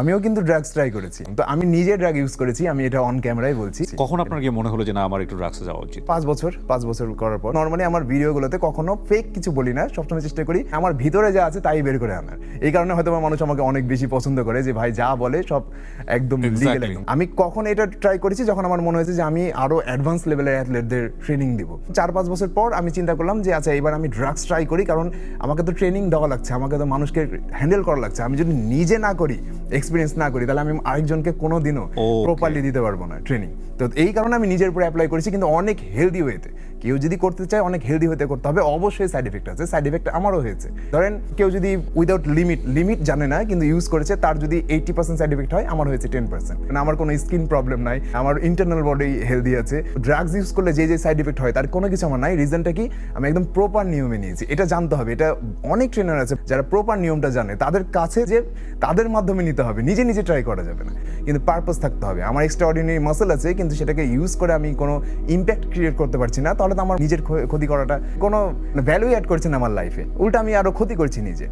আমিও কিন্তু drugs try করেছি। তো আমি নিজে ড্রাগ ইউজ করেছি আমি এটা অন ক্যামেরায় বলছি। কখন আপনার গিয়ে মনে হলো যে না আমার একটু ড্রাগসে যাওয়া উচিত? পাঁচ বছর পাঁচ বছর করার পর। নর্মালি আমার ভিডিওগুলোতে কখনো ফেক কিছু বলি না সবসময় চেষ্টা করি আমার ভিতরে যা আছে তাই বের করে আনার। এই কারণে হয়তো মানুষ আমাকে অনেক বেশি পছন্দ করে যে ভাই যা বলে সব একদম লিগেল একদম। আমি কখন এটা ট্রাই করেছি যখন আমার মনে হয়েছে যে আমি আরও অ্যাডভান্স লেভেলের অ্যাথলেটদের ট্রেনিং দিব। চার পাঁচ বছর পর আমি চিন্তা করলাম যে আচ্ছা এবার আমি ড্রাগস ট্রাই করি কারণ আমাকে তো ট্রেনিং দেওয়া লাগছে আমাকে তো মানুষকে হ্যান্ডেল করা লাগছে। আমি যদি নিজে না করি এক্সপিরিয়েন্স না করি তাহলে আমি আরেকজনকে কোনো দিনও প্রপারলি দিতে পারব না ট্রেনিং তো এই কারণে আমি নিজের উপরে অ্যাপ্লাই করেছি কিন্তু অনেক হেলদি ওয়েতে কেউ যদি করতে চায়, অনেক হেলদি হতে করতে হবে। অবশ্যই সাইড এফেক্ট আছে। সাইড এফেক্ট আমারও হয়েছে। ধরেন, কেউ যদি উইদাউট লিমিট লিমিট জানে না, কিন্তু ইউজ করেছে, তার যদি এইটি পার্সেন্ট সাইড এফেক্ট হয়, আমার হয়েছে টেন পার্সেন্ট মানে আমার কোনো স্কিন প্রবলেম নাই, আমার ইন্টারনাল বডি হেলদি আছে। ড্রাগস ইউজ করলে যে যে সাইড এফেক্ট হয়, তার কোনো কিছু আমার নাই। রিজনটা কি? আমি একদম প্রপার নিয়মে নিয়েছি। এটা জানতে হবে। এটা অনেক ট্রেনার আছে, যারা প্রপার নিয়মটা জানে। তাদের কাছে যে, তাদের মাধ্যমে নিতে হবে। নিজে নিজে ট্রাই করা যাবে না। কিন্তু পারপাস থাকতে হবে। আমার এক্সট্রা অর্ডিনারি মাসেল আছে, কিন্তু সেটাকে ইউজ করে আমি কোনো ইম্প্যাক্ট ক্রিয়েট করতে পারছি না। তাহলে তো আমার নিজের ক্ষ- ক্ষতি করাটা কোনো ভ্যালু অ্যাড করছে না আমার লাইফে উল্টা আমি আরও ক্ষতি করছি নিজে।